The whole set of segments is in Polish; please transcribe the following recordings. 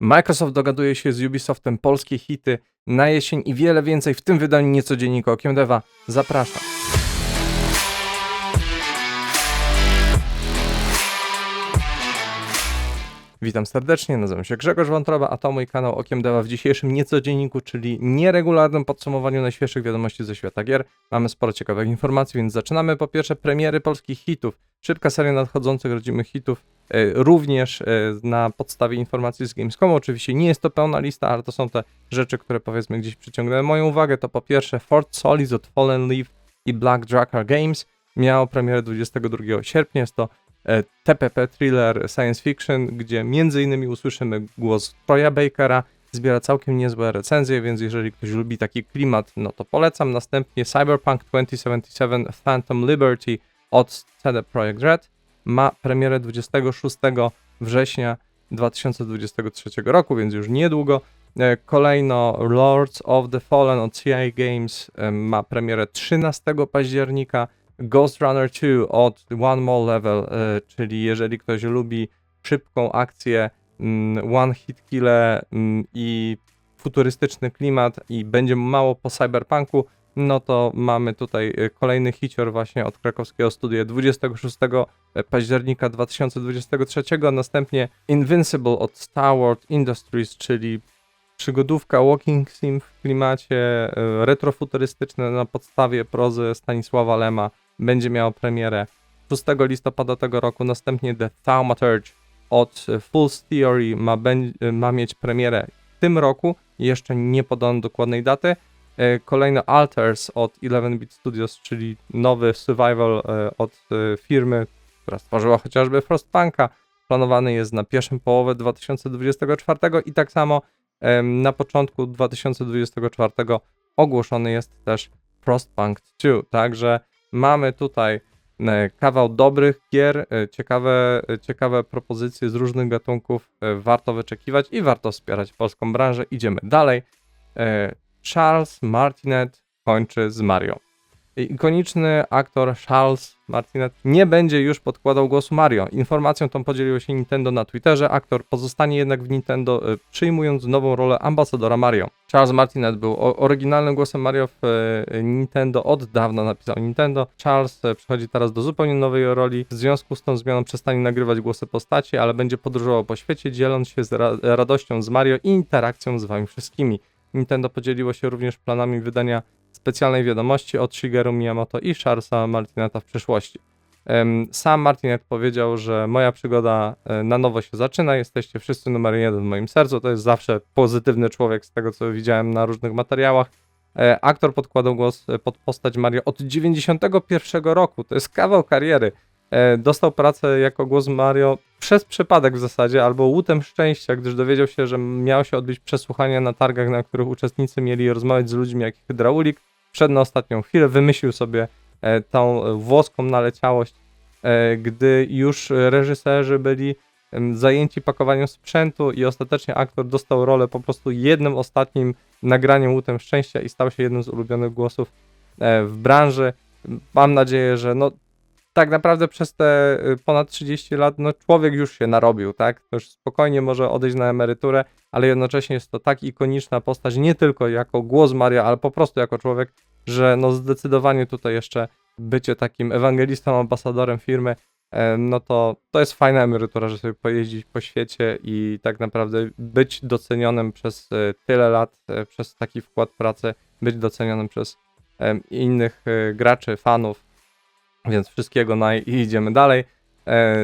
Microsoft dogaduje się z Ubisoftem polskie hity na jesień i wiele więcej w tym wydaniu niecodziennika Okiem Deva. Zapraszam. Witam serdecznie, nazywam się Grzegorz Wątroba, a to mój kanał Okiem Deva w dzisiejszym niecodzienniku, czyli nieregularnym podsumowaniu najświeższych wiadomości ze świata gier. Mamy sporo ciekawych informacji, więc zaczynamy po pierwsze premiery polskich hitów. Szybka seria nadchodzących rodzimych hitów, e, również e, na podstawie informacji z Gamescomu. Oczywiście nie jest to pełna lista, ale to są te rzeczy, które powiedzmy gdzieś przyciągnęły moją uwagę. To po pierwsze Fort Solis od Fallen Leaf i Black Drakkar Games miało premierę 22 sierpnia. Jest to TPP thriller science fiction, gdzie między innymi usłyszymy głos Troya Bakera. Zbiera całkiem niezłe recenzje, więc jeżeli ktoś lubi taki klimat, no to polecam. Następnie Cyberpunk 2077 Phantom Liberty od CD Projekt Red ma premierę 26 września 2023 roku, więc już niedługo. E, Kolejno Lords of the Fallen od CI Games e, ma premierę 13 października. Ghost Runner 2 od One More Level, e, czyli jeżeli ktoś lubi szybką akcję, mm, one hit kille mm, i futurystyczny klimat i będzie mało po cyberpunku, no to mamy tutaj e, kolejny hicior właśnie od krakowskiego studia 26 października 2023, następnie Invincible od Starward Industries, czyli przygodówka walking sim w klimacie e, retrofuturystyczne na podstawie prozy Stanisława Lema będzie miało premierę 6 listopada tego roku, następnie The Thaumaturge od Full Theory ma, ma mieć premierę w tym roku, jeszcze nie podano dokładnej daty. E, Kolejno Alters od 11-bit Studios, czyli nowy survival e, od e, firmy, która stworzyła chociażby Frostpunka. Planowany jest na pierwszą połowę 2024 i tak samo na początku 2024 ogłoszony jest też Frostpunk 2. Także mamy tutaj e, kawał dobrych gier, e, ciekawe, e, ciekawe propozycje z różnych gatunków. Warto wyczekiwać i warto wspierać polską branżę. Idziemy dalej. Charles Martinet kończy z Mario. Ikoniczny aktor Charles Martinet nie będzie już podkładał głosu Mario. Informacją tą podzieliło się Nintendo na Twitterze. Aktor pozostanie jednak w Nintendo, e, przyjmując nową rolę ambasadora Mario. Charles Martinet był oryginalnym głosem Mario w e, Nintendo, od dawna napisał Nintendo. Charles e, przechodzi teraz do zupełnie nowej roli. W związku z tą zmianą przestanie nagrywać głosy postaci, ale będzie podróżował po świecie, dzieląc się z ra radością z Mario i interakcją z wami wszystkimi. Nintendo podzieliło się również planami wydania specjalnej wiadomości od Shigeru Miyamoto i Charlesa Martineta w przyszłości. Sam Martinet powiedział, że moja przygoda e, na nowo się zaczyna, jesteście wszyscy numer jeden w moim sercu, to jest zawsze pozytywny człowiek z tego, co widziałem na różnych materiałach. E, Aktor podkładał głos e, pod postać Mario od 91 roku, to jest kawał kariery. Dostał pracę jako głos Mario przez przypadek w zasadzie, albo łutem szczęścia, gdyż dowiedział się, że miało się odbyć przesłuchanie na targach, na których uczestnicy mieli rozmawiać z ludźmi jak hydraulik. Wszedł na ostatnią chwilę, wymyślił sobie e, tą e, włoską naleciałość, e, gdy już reżyserzy byli zajęci pakowaniem sprzętu i ostatecznie aktor dostał rolę po prostu jednym ostatnim nagraniem łutem szczęścia i stał się jednym z ulubionych głosów w branży. Mam nadzieję, że no, tak naprawdę przez te y, ponad 30 lat no, człowiek już się narobił, tak? Już spokojnie może odejść na emeryturę, ale jednocześnie jest to tak ikoniczna postać, nie tylko jako głos Maria, ale po prostu jako człowiek, że no zdecydowanie tutaj jeszcze bycie takim ewangelistą, ambasadorem firmy, e, no to to jest fajna emerytura, że sobie pojeździć po świecie i tak naprawdę być docenionym przez e, tyle lat, e, przez taki wkład pracy, być docenionym przez innych graczy, fanów, więc wszystkiego naj i idziemy dalej. E,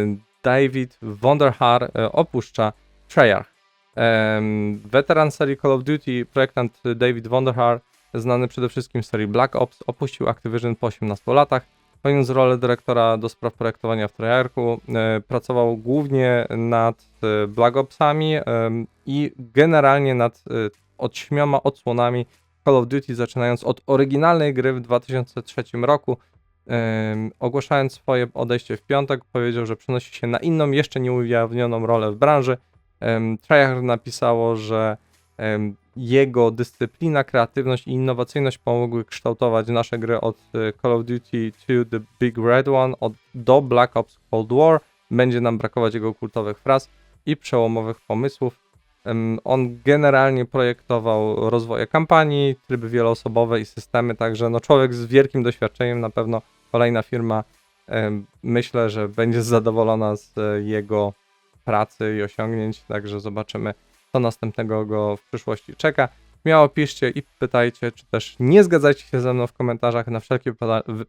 David Wonderhar e, opuszcza Treyarch. Em, Weteran serii Call of Duty, projektant David Wonderhar, znany przede wszystkim z serii Black Ops, opuścił Activision po 18 latach. Pełniąc rolę dyrektora do spraw projektowania w Treyarchu, e, pracował głównie nad e, Black Opsami i generalnie nad e, ośmioma odsłonami Call of Duty, zaczynając od oryginalnej gry w 2003 roku, Ogłaszając swoje odejście w piątek, powiedział, że przenosi się na inną, jeszcze nieujawnioną rolę w branży. Um, napisało, że jego dyscyplina, kreatywność i innowacyjność pomogły kształtować nasze gry od e, Call of Duty to The Big Red One od, do Black Ops Cold War. Będzie nam brakować jego kultowych fraz i przełomowych pomysłów. On generalnie projektował rozwoje kampanii, tryby wieloosobowe i systemy, także no człowiek z wielkim doświadczeniem, na pewno kolejna firma, myślę, że będzie zadowolona z e, jego pracy i osiągnięć, także zobaczymy, co następnego go w przyszłości czeka. Śmiało piszcie i pytajcie, czy też nie zgadzajcie się ze mną w komentarzach. Na wszelkie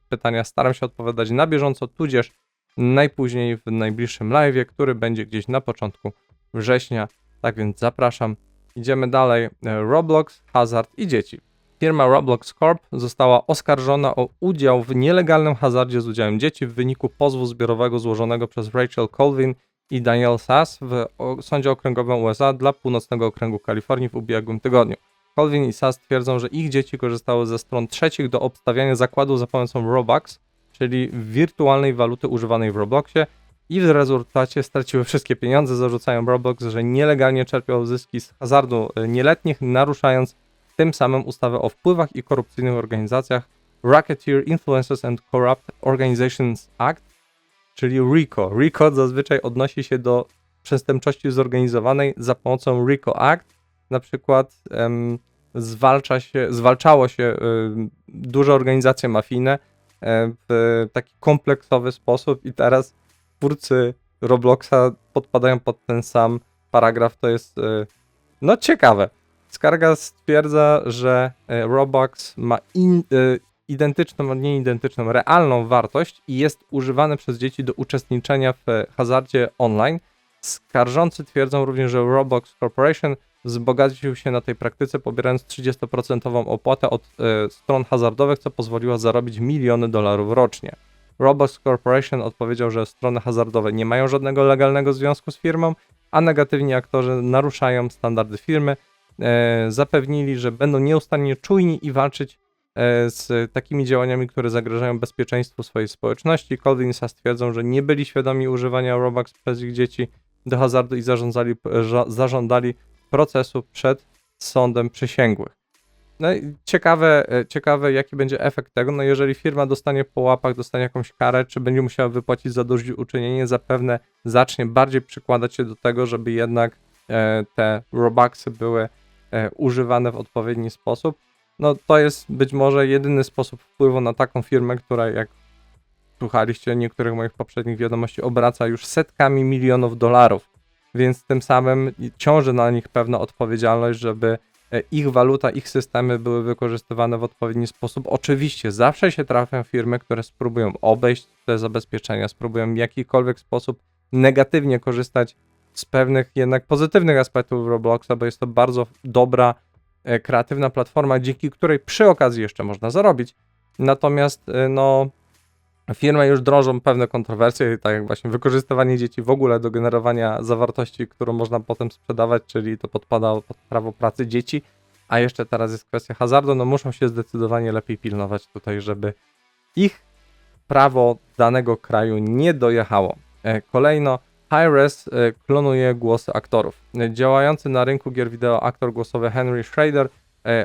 pytania staram się odpowiadać na bieżąco, tudzież najpóźniej w najbliższym live, który będzie gdzieś na początku września. Tak więc zapraszam. Idziemy dalej. E, Roblox, hazard i dzieci. Firma Roblox Corp została oskarżona o udział w nielegalnym hazardzie z udziałem dzieci w wyniku pozwu zbiorowego złożonego przez Rachel Colvin i Daniel Sass w Sądzie Okręgowym USA dla Północnego Okręgu Kalifornii w ubiegłym tygodniu. Colvin i Sass twierdzą, że ich dzieci korzystały ze stron trzecich do obstawiania zakładów za pomocą Robux, czyli wirtualnej waluty używanej w Robloxie i w rezultacie straciły wszystkie pieniądze, zarzucają Roblox, że nielegalnie czerpiał zyski z hazardu e, nieletnich, naruszając tym samym ustawę o wpływach i korupcyjnych organizacjach Racketeer Influences and Corrupt Organizations Act, czyli RICO. RICO zazwyczaj odnosi się do przestępczości zorganizowanej za pomocą RICO Act. Na przykład em, zwalcza się, zwalczało się em, duże organizacje mafijne e, w taki kompleksowy sposób i teraz twórcy Robloxa podpadają pod ten sam paragraf. To jest e, no ciekawe. Skarga stwierdza, że e, Roblox ma in, e, identyczną, nie identyczną, realną wartość i jest używany przez dzieci do uczestniczenia w hazardzie online. Skarżący twierdzą również, że Roblox Corporation wzbogacił się na tej praktyce, pobierając 30% opłatę od stron hazardowych, co pozwoliło zarobić miliony dolarów rocznie. Roblox Corporation odpowiedział, że strony hazardowe nie mają żadnego legalnego związku z firmą, a negatywni aktorzy naruszają standardy firmy. E, zapewnili, że będą nieustannie czujni i walczyć e, z takimi działaniami, które zagrażają bezpieczeństwu swojej społeczności. Colvin i Sass twierdzą, że nie byli świadomi używania Robux przez ich dzieci do hazardu i zarządzali, ża- zażądali procesu przed sądem przysięgłych. No i ciekawe, e, ciekawe, jaki będzie efekt tego. No jeżeli firma dostanie po łapach, dostanie jakąś karę, czy będzie musiała wypłacić zadośćuczynienie, zapewne zacznie bardziej przykładać się do tego, żeby jednak e, te Robuxy były e, używane w odpowiedni sposób. No to jest być może jedyny sposób wpływu na taką firmę, która jak słuchaliście niektórych moich poprzednich wiadomości, obraca już setkami milionów dolarów, więc tym samym ciąży na nich pewna odpowiedzialność, żeby ich waluta, ich systemy były wykorzystywane w odpowiedni sposób. Oczywiście zawsze się trafią firmy, które spróbują obejść te zabezpieczenia, spróbują w jakikolwiek sposób negatywnie korzystać z pewnych jednak pozytywnych aspektów Robloxa, bo jest to bardzo dobra, e, kreatywna platforma, dzięki której przy okazji jeszcze można zarobić. Natomiast e, no, firmy już drążą pewne kontrowersje, tak jak właśnie wykorzystywanie dzieci w ogóle do generowania zawartości, którą można potem sprzedawać, czyli to podpada pod prawo pracy dzieci, a jeszcze teraz jest kwestia hazardu, no muszą się zdecydowanie lepiej pilnować tutaj, żeby ich prawo danego kraju nie dojechało. E, Kolejno, Hi-Res e, klonuje głosy aktorów. E, Działający na rynku gier wideo aktor głosowy Henry Schrader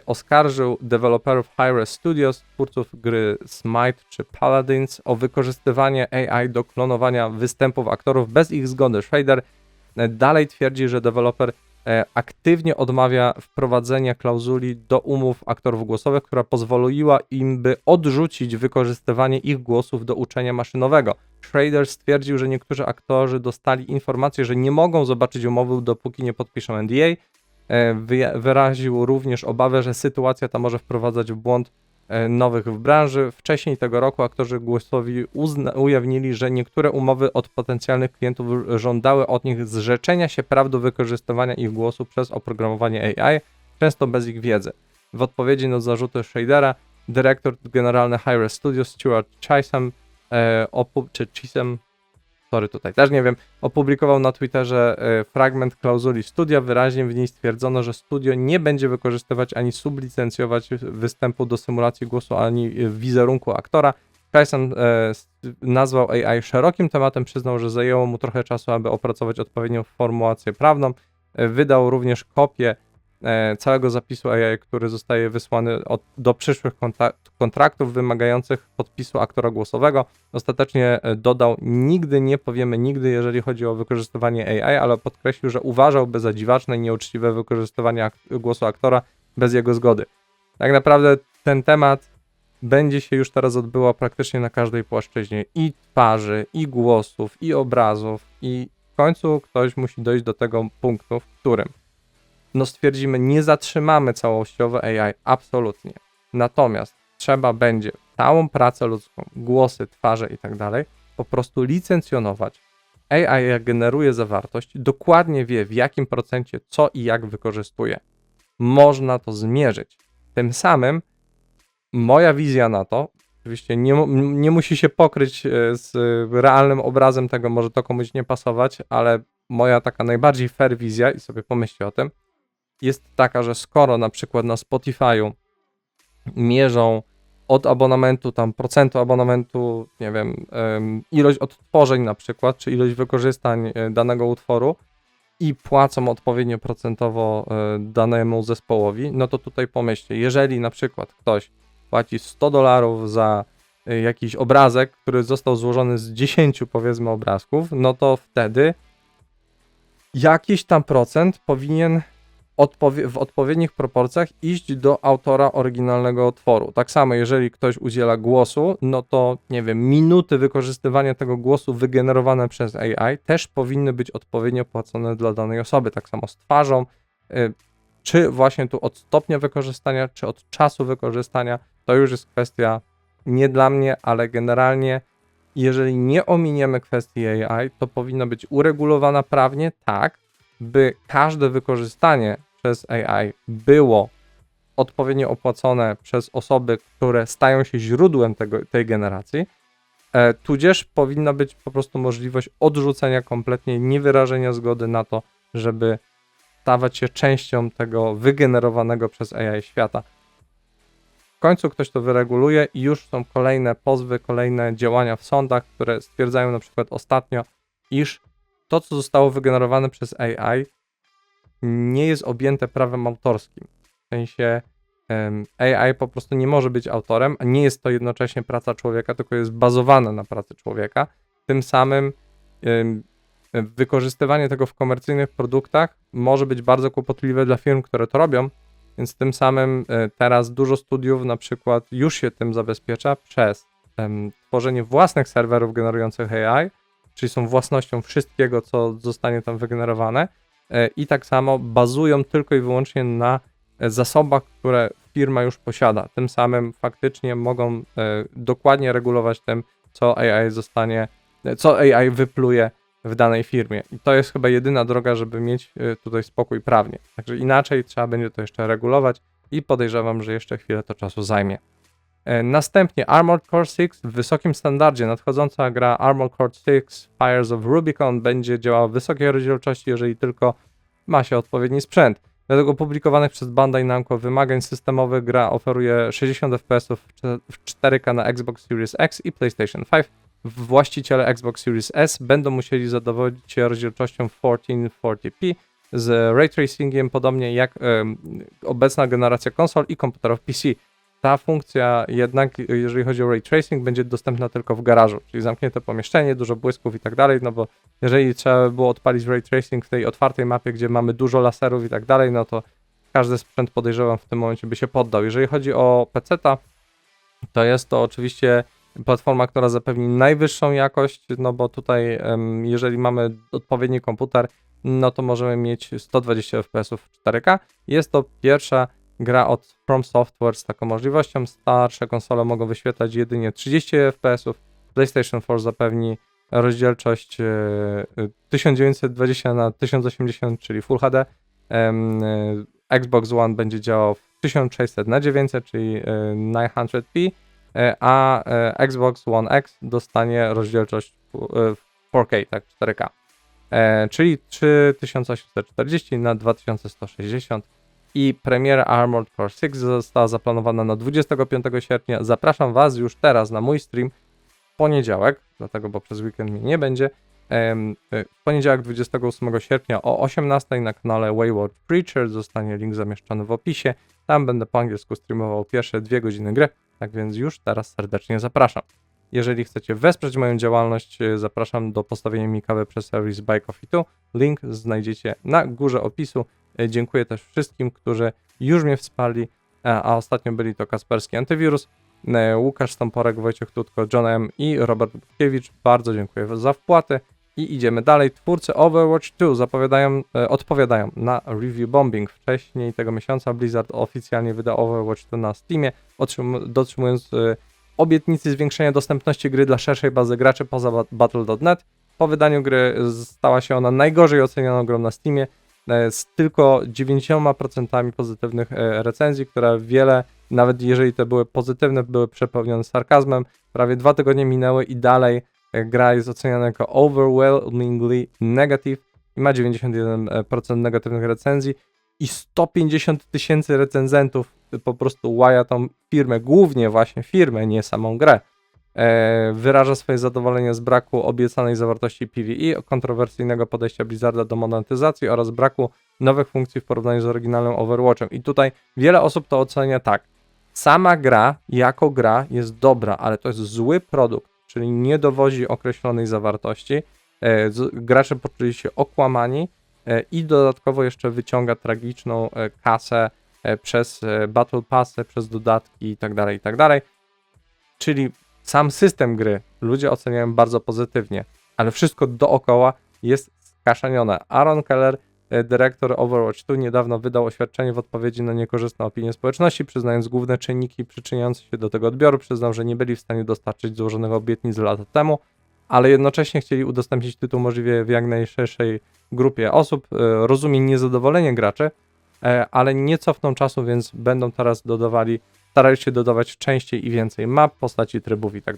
oskarżył deweloperów Hi-Res Studios, twórców gry Smite czy Paladins, o wykorzystywanie AI do klonowania występów aktorów bez ich zgody. Schrader e, dalej twierdzi, że deweloper e, aktywnie odmawia wprowadzenia klauzuli do umów aktorów głosowych, która pozwoliła im, by odrzucić wykorzystywanie ich głosów do uczenia maszynowego. Schrader stwierdził, że niektórzy aktorzy dostali informację, że nie mogą zobaczyć umowy, dopóki nie podpiszą NDA. E, Wyraził również obawę, że sytuacja ta może wprowadzać w błąd e, nowych w branży. Wcześniej tego roku aktorzy głosowi ujawnili, że niektóre umowy od potencjalnych klientów żądały od nich zrzeczenia się praw do wykorzystywania ich głosu przez oprogramowanie AI, często bez ich wiedzy. W odpowiedzi na zarzuty Shadera, dyrektor generalny Hi-Res Studios Stuart Chisholm, e, czy Chisholm, sorry tutaj też nie wiem, opublikował na Twitterze e, fragment klauzuli studia. Wyraźnie w niej stwierdzono, że studio nie będzie wykorzystywać ani sublicencjować występu do symulacji głosu, ani e, wizerunku aktora. Tyson s- nazwał AI szerokim tematem, przyznał, że zajęło mu trochę czasu, aby opracować odpowiednią formułację prawną. Wydał również kopię całego zapisu AI, który zostaje wysłany od, do przyszłych kontraktów wymagających podpisu aktora głosowego. Ostatecznie e, dodał, nigdy nie powiemy nigdy, jeżeli chodzi o wykorzystywanie AI, ale podkreślił, że uważałby za dziwaczne i nieuczciwe wykorzystywanie ak- głosu aktora bez jego zgody. Tak naprawdę ten temat będzie się już teraz odbywał praktycznie na każdej płaszczyźnie i twarzy, i głosów, i obrazów, i w końcu ktoś musi dojść do tego punktu, w którym no stwierdzimy, nie zatrzymamy całościowo AI, absolutnie. Natomiast trzeba będzie całą pracę ludzką, głosy, twarze i tak dalej, po prostu licencjonować. AI jak generuje zawartość, dokładnie wie w jakim procencie co i jak wykorzystuje. Można to zmierzyć. Tym samym moja wizja na to, oczywiście nie, nie musi się pokryć e, z realnym obrazem tego, może to komuś nie pasować, ale moja taka najbardziej fair wizja, i sobie pomyślcie o tym, jest taka, że skoro na przykład na Spotify'u mierzą od abonamentu, tam procentu abonamentu, nie wiem, em, ilość odtworzeń na przykład, czy ilość wykorzystań e, danego utworu i płacą odpowiednio procentowo e, danemu zespołowi, no to tutaj pomyślcie, jeżeli na przykład ktoś płaci 100 dolarów za e, jakiś obrazek, który został złożony z 10 powiedzmy obrazków, no to wtedy jakiś tam procent powinien odpowie- w odpowiednich proporcjach iść do autora oryginalnego utworu. Tak samo, jeżeli ktoś udziela głosu, no to nie wiem, minuty wykorzystywania tego głosu wygenerowane przez AI też powinny być odpowiednio płacone dla danej osoby. Tak samo z twarzą, y, czy właśnie tu od stopnia wykorzystania, czy od czasu wykorzystania, to już jest kwestia nie dla mnie, ale generalnie jeżeli nie ominiemy kwestii AI, to powinno być uregulowana prawnie tak, by każde wykorzystanie przez AI było odpowiednio opłacone przez osoby, które stają się źródłem tego, tej generacji, e, tudzież powinna być po prostu możliwość odrzucenia kompletnie, niewyrażenia zgody na to, żeby stawać się częścią tego wygenerowanego przez AI świata. W końcu ktoś to wyreguluje i już są kolejne pozwy, kolejne działania w sądach, które stwierdzają na przykład ostatnio, iż to, co zostało wygenerowane przez AI, nie jest objęte prawem autorskim. W sensie AI po prostu nie może być autorem, a nie jest to jednocześnie praca człowieka, tylko jest bazowane na pracy człowieka. Tym samym wykorzystywanie tego w komercyjnych produktach może być bardzo kłopotliwe dla firm, które to robią, więc tym samym e, teraz dużo studiów na przykład już się tym zabezpiecza przez tworzenie własnych serwerów generujących AI, czyli są własnością wszystkiego, co zostanie tam wygenerowane i tak samo bazują tylko i wyłącznie na e, zasobach, które firma już posiada. Tym samym faktycznie mogą e, dokładnie regulować tym, co AI zostanie, e, co AI wypluje w danej firmie. I to jest chyba jedyna droga, żeby mieć e, tutaj spokój prawnie. Także inaczej trzeba będzie to jeszcze regulować i podejrzewam, że jeszcze chwilę to czasu zajmie. E, Następnie Armored Core 6 w wysokim standardzie. Nadchodząca gra Armored Core 6 Fires of Rubicon będzie działała w wysokiej rozdzielczości, jeżeli tylko ma się odpowiedni sprzęt. Według opublikowanych przez Bandai Namco wymagań systemowych gra oferuje 60 fps w cze- w 4K na Xbox Series X i PlayStation 5. Właściciele Xbox Series S będą musieli zadowolić się rozdzielczością 1440p z ray tracingiem, podobnie jak obecna generacja konsol i komputerów PC. Ta funkcja jednak, jeżeli chodzi o ray tracing, będzie dostępna tylko w garażu, czyli zamknięte pomieszczenie, dużo błysków i tak dalej, no bo jeżeli trzeba by było odpalić ray tracing w tej otwartej mapie, gdzie mamy dużo laserów i tak dalej, no to każdy sprzęt podejrzewam w tym momencie by się poddał. Jeżeli chodzi o PC-ta, to jest to oczywiście platforma, która zapewni najwyższą jakość, no bo tutaj jeżeli mamy odpowiedni komputer, no to możemy mieć 120 fps w 4K. Jest to pierwsza gra od From Software z taką możliwością. Starsze konsole mogą wyświetlać jedynie 30 fps. PlayStation 4 zapewni rozdzielczość e, e, 1920 na 1080, czyli Full HD. E, Xbox One będzie działał w 1600 na 900, czyli e, 900p, e, a e, Xbox One X dostanie rozdzielczość fu- e, 4K, tak, 4K. E, czyli 3840 na 2160 i premiera Armored Core 6 została zaplanowana na 25 sierpnia. Zapraszam Was już teraz na mój stream w poniedziałek, dlatego bo przez weekend mnie nie będzie, e, W poniedziałek 28 sierpnia o 18 na kanale Wayward Preacher zostanie link zamieszczony w opisie. Tam będę po angielsku streamował pierwsze dwie godziny gry, tak więc już teraz serdecznie zapraszam. Jeżeli chcecie wesprzeć moją działalność, e, zapraszam do postawienia mi kawy przez serwis Buy Coffee 2. Link znajdziecie na górze opisu. E, Dziękuję też wszystkim, którzy już mnie wsparli, a a ostatnio byli to Kasperski Antywirus, e, Łukasz Stamporek, Wojciech Tutko, John M. i Robert Butkiewicz. Bardzo dziękuję za wpłaty. I idziemy dalej. Twórcy Overwatch 2 zapowiadają, e, odpowiadają na review bombing. Wcześniej tego miesiąca Blizzard oficjalnie wydał Overwatch 2 na Steamie, otrzym- dotrzymując e, obietnicy zwiększenia dostępności gry dla szerszej bazy graczy poza ba- Battle.net. Po wydaniu gry stała się ona najgorzej ocenioną grą na Steamie e, z tylko 9% pozytywnych e, recenzji, które wiele, nawet jeżeli te były pozytywne, były przepełnione sarkazmem. Prawie dwa tygodnie minęły i dalej e, gra jest oceniana jako overwhelmingly negative i ma 91% negatywnych recenzji i 150 tysięcy recenzentów po prostu łaja tą firmę, głównie właśnie firmę, nie samą grę. E, wyraża swoje zadowolenie z braku obiecanej zawartości PvE, kontrowersyjnego podejścia Blizzarda do monetyzacji oraz braku nowych funkcji w porównaniu z oryginalnym Overwatchem. I tutaj wiele osób to ocenia tak. Sama gra jako gra jest dobra, ale to jest zły produkt, czyli nie dowozi określonej zawartości. E, gracze poczuli się okłamani e, i dodatkowo jeszcze wyciąga tragiczną kasę przez Battle Passy, przez dodatki itd., itd. Czyli sam system gry ludzie oceniają bardzo pozytywnie, ale wszystko dookoła jest skaszanione. Aaron Keller, e, dyrektor Overwatch 2, niedawno wydał oświadczenie w odpowiedzi na niekorzystne opinie społeczności, przyznając główne czynniki przyczyniające się do tego odbioru. Przyznał, że nie byli w stanie dostarczyć złożonego obietnic lata temu, ale jednocześnie chcieli udostępnić tytuł możliwie w jak najszerszej grupie osób. E, Rozumie niezadowolenie graczy, e, ale nie cofną czasu, więc będą teraz dodawali, starali się dodawać częściej i więcej map, postaci, trybów i tak.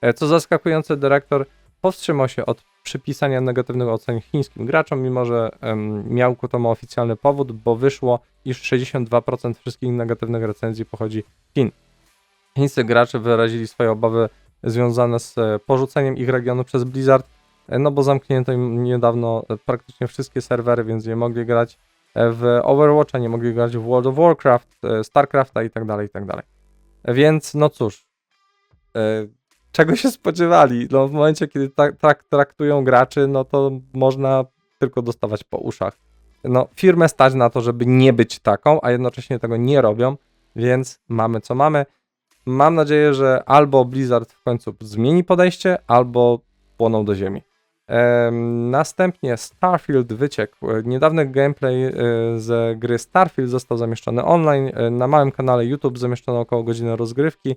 E, Co zaskakujące, dyrektor powstrzymał się od przypisania negatywnych ocen chińskim graczom, mimo że em, miał ku temu oficjalny powód, bo wyszło, iż 62% wszystkich negatywnych recenzji pochodzi z Chin. Chińscy gracze wyrazili swoje obawy związane z e, porzuceniem ich regionu przez Blizzard, e, no bo zamknięto im niedawno praktycznie wszystkie serwery, więc nie mogli grać w Overwatcha, nie mogli grać w World of Warcraft, e, Starcrafta i tak dalej, i tak dalej. Więc no cóż, e, czego się spodziewali? No w momencie, kiedy tak, traktują graczy, no to można tylko dostawać po uszach. No firmę stać na to, żeby nie być taką, a jednocześnie tego nie robią, więc mamy co mamy. Mam nadzieję, że albo Blizzard w końcu zmieni podejście, albo płoną do ziemi. Następnie Starfield wyciekł. Niedawny gameplay e, z gry Starfield został zamieszczony online. E, Na małym kanale YouTube zamieszczono około godziny rozgrywki.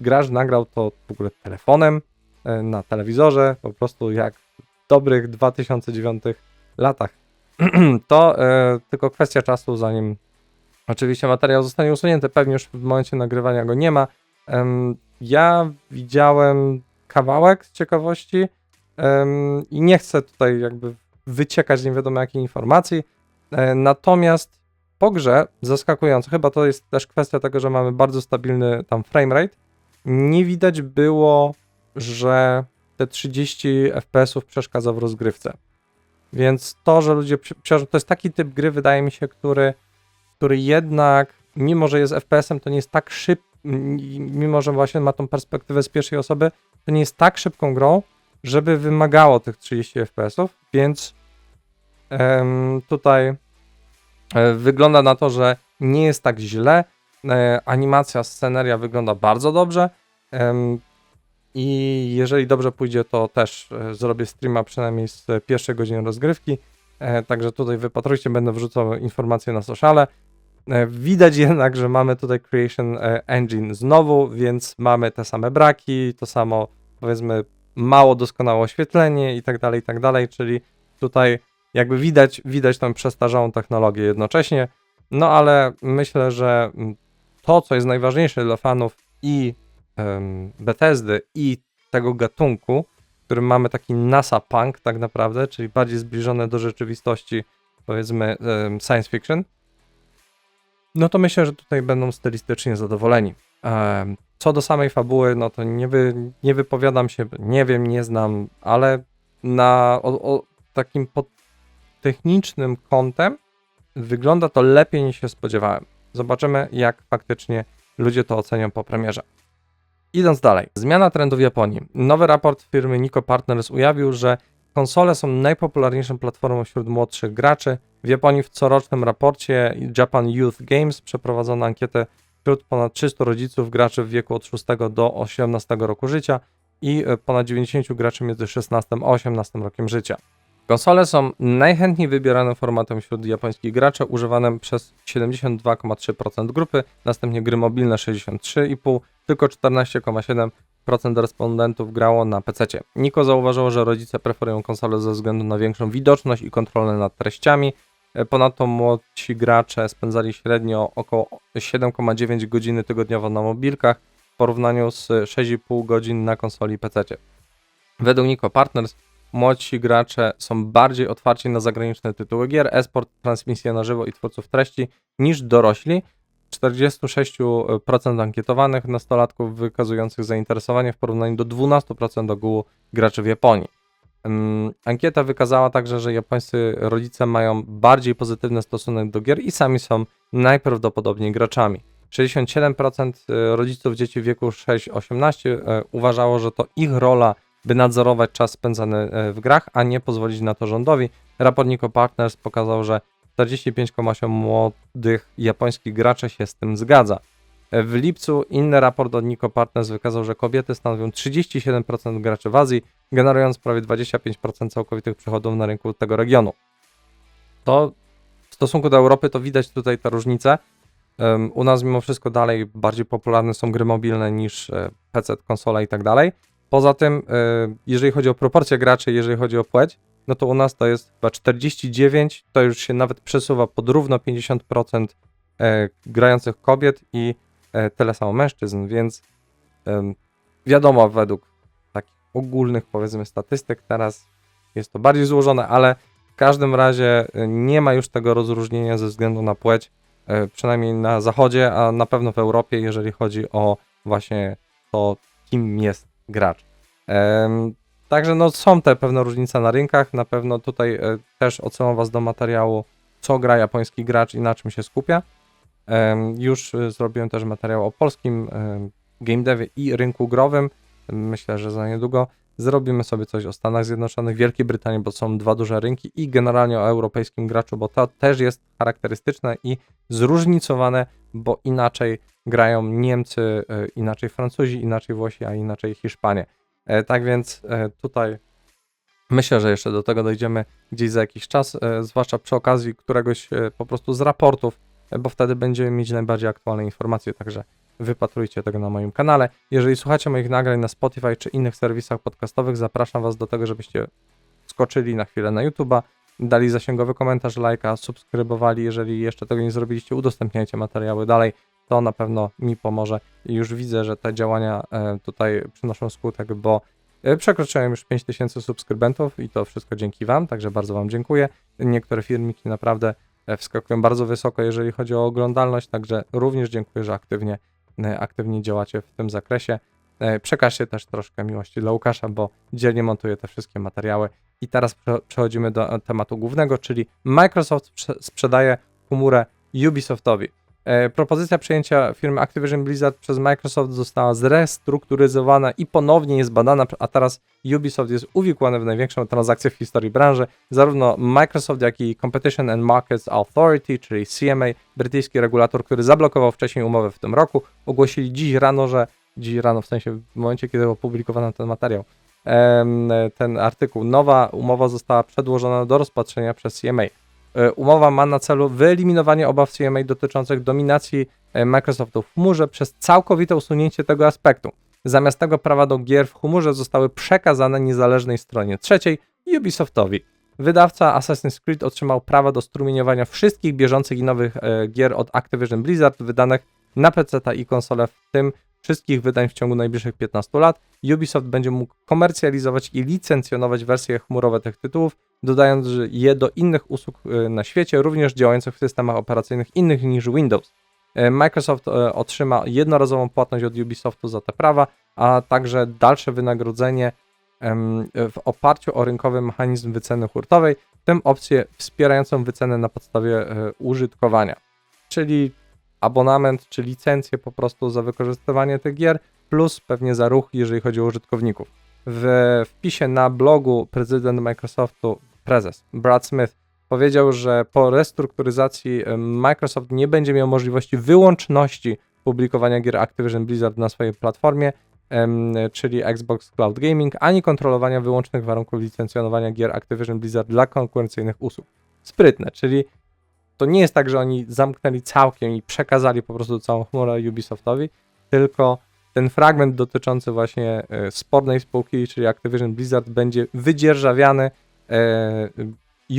Gracz nagrał to w ogóle telefonem e, na telewizorze, po prostu jak w dobrych 2009 latach. to tylko kwestia czasu, zanim oczywiście materiał zostanie usunięty. Pewnie już w momencie nagrywania go nie ma. Ja widziałem kawałek z ciekawości i nie chcę tutaj jakby wyciekać nie wiadomo jakiej informacji. E, natomiast po grze, zaskakująco, chyba to jest też kwestia tego, że mamy bardzo stabilny tam framerate, nie widać było, że te 30 FPS-ów przeszkadza w rozgrywce. Więc to, że ludzie przychodzą, to jest taki typ gry, wydaje mi się, który, który jednak, mimo że jest FPS-em, to nie jest tak szybki, mimo że właśnie ma tą perspektywę z pierwszej osoby, to nie jest tak szybką grą, żeby wymagało tych 30 FPS-ów, więc em, tutaj e, wygląda na to, że nie jest tak źle. E, animacja, sceneria wygląda bardzo dobrze. Em, I jeżeli dobrze pójdzie, to też e, zrobię streama przynajmniej z pierwszej godziny rozgrywki. E, Także tutaj wypatrujcie, będę wrzucał informacje na sociale. E, Widać jednak, że mamy tutaj Creation e, Engine znowu, więc mamy te same braki, to samo powiedzmy mało doskonałe oświetlenie i tak dalej, i tak dalej, czyli tutaj jakby widać, widać tą przestarzałą technologię jednocześnie, no ale myślę, że to, co jest najważniejsze dla fanów i um, Bethesdy i tego gatunku, w którym mamy taki NASA punk tak naprawdę, czyli bardziej zbliżone do rzeczywistości, powiedzmy em, science fiction, no to myślę, że tutaj będą stylistycznie zadowoleni. Em, Co do samej fabuły, no to nie, wy, nie wypowiadam się, nie wiem, nie znam, ale na o, o, takim pod technicznym kątem wygląda to lepiej niż się spodziewałem. Zobaczymy, jak faktycznie ludzie to ocenią po premierze. Idąc dalej, zmiana trendu w Japonii. Nowy raport firmy Nico Partners ujawnił, że konsole są najpopularniejszą platformą wśród młodszych graczy. W Japonii w corocznym raporcie Japan Youth Games przeprowadzono ankietę wśród ponad 300 rodziców graczy w wieku od 6 do 18 roku życia i e, ponad 90 graczy między 16 a 18 rokiem życia. Konsole są najchętniej wybieranym formatem wśród japońskich graczy, używanym przez 72,3% grupy, następnie gry mobilne 63,5%, tylko 14,7% respondentów grało na PC. Niko zauważyło, że rodzice preferują konsole ze względu na większą widoczność i kontrolę nad treściami. E, Ponadto młodsi gracze spędzali średnio około 7,9 godziny tygodniowo na mobilkach w porównaniu z 6,5 godzin na konsoli PC. Według Nico Partners młodsi gracze są bardziej otwarci na zagraniczne tytuły gier, esport, transmisje na żywo i twórców treści niż dorośli. 46% ankietowanych nastolatków wykazujących zainteresowanie w porównaniu do 12% ogółu graczy w Japonii. Ankieta wykazała także, że japońscy rodzice mają bardziej pozytywny stosunek do gier i sami są najprawdopodobniej graczami. 67% rodziców dzieci w wieku 6-18 e, uważało, że to ich rola by nadzorować czas spędzany e, w grach, a nie pozwolić na to rządowi. Raport Nico Partners pokazał, że 45,8% młodych japońskich graczy się z tym zgadza. W lipcu inny raport od Nico Partners wykazał, że kobiety stanowią 37% graczy w Azji, generując prawie 25% całkowitych przychodów na rynku tego regionu. To w stosunku do Europy to widać tutaj te różnice. Em, U nas mimo wszystko dalej bardziej popularne są gry mobilne niż e, PC, konsola i tak dalej. Poza tym, e, jeżeli chodzi o proporcje graczy, jeżeli chodzi o płeć, no to u nas to jest chyba 49, to już się nawet przesuwa pod równo 50% e, grających kobiet i tyle samo mężczyzn, więc wiadomo, według takich ogólnych powiedzmy statystyk teraz jest to bardziej złożone, ale w każdym razie e, nie ma już tego rozróżnienia ze względu na płeć, e, przynajmniej na zachodzie, a na pewno w Europie, jeżeli chodzi o właśnie to, kim jest gracz. Także no, są te pewne różnice na rynkach. Na pewno tutaj e, też odsyłam Was do materiału, co gra japoński gracz i na czym się skupia. Już e, zrobiłem też materiał o polskim em, game devie i rynku growym. Myślę, że za niedługo zrobimy sobie coś o Stanach Zjednoczonych, Wielkiej Brytanii, bo są dwa duże rynki i generalnie o europejskim graczu, bo to też jest charakterystyczne i zróżnicowane, bo inaczej grają Niemcy, e, inaczej Francuzi, inaczej Włosi, a inaczej Hiszpanie. E, Tak więc e, tutaj myślę, że jeszcze do tego dojdziemy gdzieś za jakiś czas, e, zwłaszcza przy okazji któregoś e, po prostu z raportów, e, bo wtedy będziemy mieć najbardziej aktualne informacje, także wypatrujcie tego na moim kanale. Jeżeli słuchacie moich nagrań na Spotify czy innych serwisach podcastowych, zapraszam Was do tego, żebyście skoczyli na chwilę na YouTube'a, dali zasięgowy komentarz, lajka, subskrybowali. Jeżeli jeszcze tego nie zrobiliście, udostępniajcie materiały dalej. To na pewno mi pomoże już widzę, że te działania e, tutaj przynoszą skutek, bo e, przekroczyłem już 5000 subskrybentów i to wszystko dzięki Wam, także bardzo Wam dziękuję. Niektóre filmiki naprawdę wskakują bardzo wysoko, jeżeli chodzi o oglądalność, także również dziękuję, że aktywnie, e, aktywnie działacie w tym zakresie. E, Przekażcie też troszkę miłości dla Łukasza, bo dzielnie montuję te wszystkie materiały. I teraz prze- przechodzimy do e, tematu głównego, czyli Microsoft sprze- sprzedaje chmurę Ubisoftowi. E, Propozycja przejęcia firmy Activision Blizzard przez Microsoft została zrestrukturyzowana i ponownie jest badana, a teraz Ubisoft jest uwikłany w największą transakcję w historii branży. Zarówno Microsoft, jak i Competition and Markets Authority, czyli CMA, brytyjski regulator, który zablokował wcześniej umowę w tym roku, ogłosili dziś rano, że dziś rano, w sensie w momencie, kiedy opublikowano ten materiał, ten artykuł, nowa umowa została przedłożona do rozpatrzenia przez CMA. E, Umowa ma na celu wyeliminowanie obaw CMA dotyczących dominacji e, Microsoftu w chmurze przez całkowite usunięcie tego aspektu. Zamiast tego prawa do gier w chmurze zostały przekazane niezależnej stronie trzeciej Ubisoftowi. Wydawca Assassin's Creed otrzymał prawo do strumieniowania wszystkich bieżących i nowych e, gier od Activision Blizzard wydanych na PC i konsole, w tym wszystkich wydań w ciągu najbliższych 15 lat. Ubisoft będzie mógł komercjalizować i licencjonować wersje chmurowe tych tytułów, dodając je do innych usług e, na świecie, również działających w systemach operacyjnych innych niż Windows. E, Microsoft e, otrzyma jednorazową płatność od Ubisoftu za te prawa, a także dalsze wynagrodzenie w oparciu o rynkowy mechanizm wyceny hurtowej, w tym opcję wspierającą wycenę na podstawie użytkowania, czyli abonament czy licencję po prostu za wykorzystywanie tych gier, plus pewnie za ruch, jeżeli chodzi o użytkowników. W wpisie na blogu prezydent Microsoftu, prezes Brad Smith, powiedział, że po restrukturyzacji Microsoft nie będzie miał możliwości wyłączności publikowania gier Activision Blizzard na swojej platformie, czyli Xbox Cloud Gaming, ani kontrolowania wyłącznych warunków licencjonowania gier Activision Blizzard dla konkurencyjnych usług. Sprytne, czyli to nie jest tak, że oni zamknęli całkiem i przekazali po prostu całą chmurę Ubisoftowi, tylko ten fragment dotyczący właśnie e, spornej spółki, czyli Activision Blizzard, będzie wydzierżawiany. E,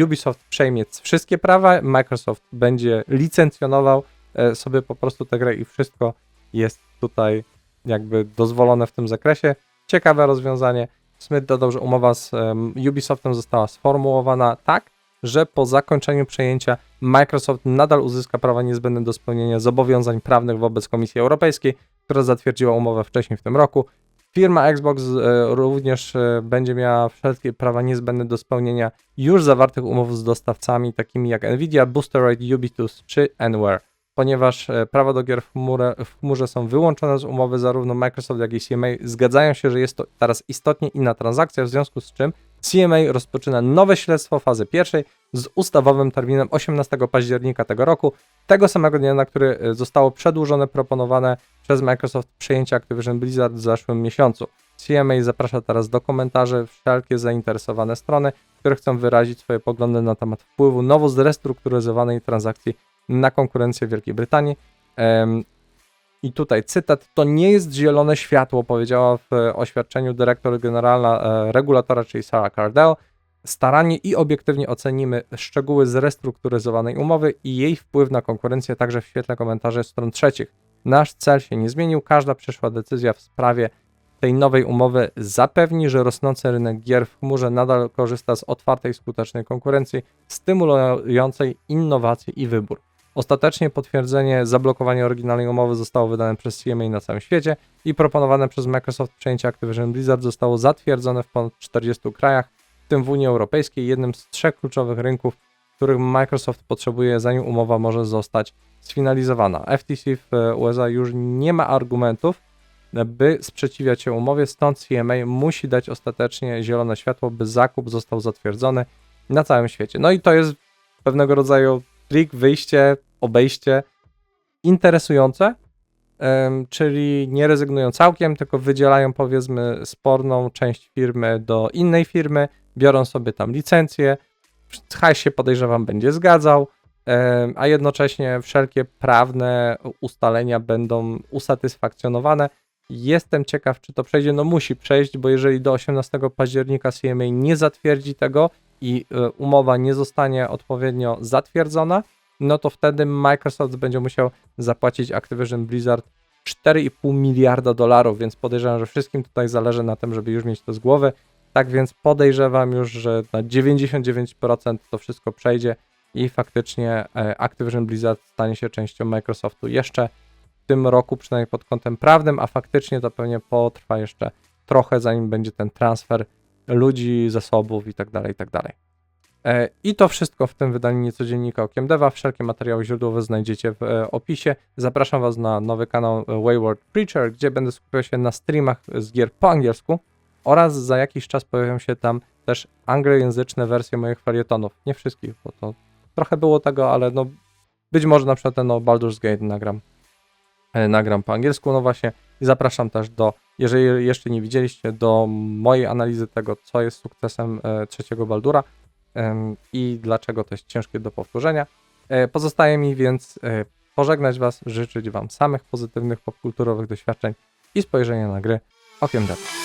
Ubisoft przejmie wszystkie prawa, Microsoft będzie licencjonował e, sobie po prostu tę grę i wszystko jest tutaj jakby dozwolone w tym zakresie. Ciekawe rozwiązanie. Smith dodał, że umowa z em, Ubisoftem została sformułowana tak, że po zakończeniu przejęcia Microsoft nadal uzyska prawa niezbędne do spełnienia zobowiązań prawnych wobec Komisji Europejskiej, która zatwierdziła umowę wcześniej w tym roku. Firma Xbox e, również e, będzie miała wszelkie prawa niezbędne do spełnienia już zawartych umów z dostawcami takimi jak Nvidia, Boosteroid, Ubisoft czy Anywhere. Ponieważ e, prawa do gier w, chmurę, w chmurze są wyłączone z umowy, zarówno Microsoft, jak i CMA zgadzają się, że jest to teraz istotnie inna transakcja, w związku z czym CMA rozpoczyna nowe śledztwo fazy pierwszej z ustawowym terminem 18 października tego roku, tego samego dnia, na który e, zostało przedłużone proponowane przez Microsoft przejęcie Activision Blizzard w zeszłym miesiącu. CMA zaprasza teraz do komentarzy wszelkie zainteresowane strony, które chcą wyrazić swoje poglądy na temat wpływu nowo zrestrukturyzowanej transakcji na konkurencję Wielkiej Brytanii. I tutaj cytat: To nie jest zielone światło, powiedziała w e, oświadczeniu dyrektor generalna e, regulatora, czyli Sarah Cardell. Starannie i obiektywnie ocenimy szczegóły zrestrukturyzowanej umowy i jej wpływ na konkurencję, także w świetle komentarzy stron trzecich. Nasz cel się nie zmienił. Każda przyszła decyzja w sprawie tej nowej umowy zapewni, że rosnący rynek gier w chmurze nadal korzysta z otwartej, skutecznej konkurencji, stymulującej innowacje i wybór. Ostatecznie potwierdzenie zablokowania oryginalnej umowy zostało wydane przez CMA na całym świecie i proponowane przez Microsoft przejęcie Activision Blizzard zostało zatwierdzone w ponad 40 krajach, w tym w Unii Europejskiej, jednym z trzech kluczowych rynków, których Microsoft potrzebuje, zanim umowa może zostać sfinalizowana. FTC w USA już nie ma argumentów, by sprzeciwiać się umowie, stąd CMA musi dać ostatecznie zielone światło, by zakup został zatwierdzony na całym świecie. No i to jest pewnego rodzaju trik, wyjście, obejście interesujące, czyli nie rezygnują całkiem, tylko wydzielają powiedzmy sporną część firmy do innej firmy, biorą sobie tam licencję, hajs się podejrzewam będzie zgadzał, a jednocześnie wszelkie prawne ustalenia będą usatysfakcjonowane. Jestem ciekaw, czy to przejdzie. No musi przejść, bo jeżeli do 18 października CMA nie zatwierdzi tego i e, umowa nie zostanie odpowiednio zatwierdzona, no to wtedy Microsoft będzie musiał zapłacić Activision Blizzard 4,5 miliarda dolarów, więc podejrzewam, że wszystkim tutaj zależy na tym, żeby już mieć to z głowy. Tak więc podejrzewam już, że na 99% to wszystko przejdzie i faktycznie e, Activision Blizzard stanie się częścią Microsoftu jeszcze w tym roku, przynajmniej pod kątem prawnym, a faktycznie to pewnie potrwa jeszcze trochę, zanim będzie ten transfer ludzi, zasobów i tak dalej, E, I to wszystko w tym wydaniu niecodziennika Okiem Deva. Wszelkie materiały źródłowe znajdziecie w e, opisie. Zapraszam Was na nowy kanał e, Wayward Preacher, gdzie będę skupiał się na streamach z gier po angielsku oraz za jakiś czas pojawią się tam też anglojęzyczne wersje moich felietonów. Nie wszystkich, bo to trochę było tego, ale no być może na przykład ten no, Baldur's Gate nagram, nagram po angielsku. No właśnie i zapraszam też do, jeżeli jeszcze nie widzieliście, do mojej analizy tego, co jest sukcesem trzeciego Baldura i dlaczego to jest ciężkie do powtórzenia. E, Pozostaje mi więc e, pożegnać Was, życzyć Wam samych pozytywnych popkulturowych doświadczeń i spojrzenia na gry okiem depth.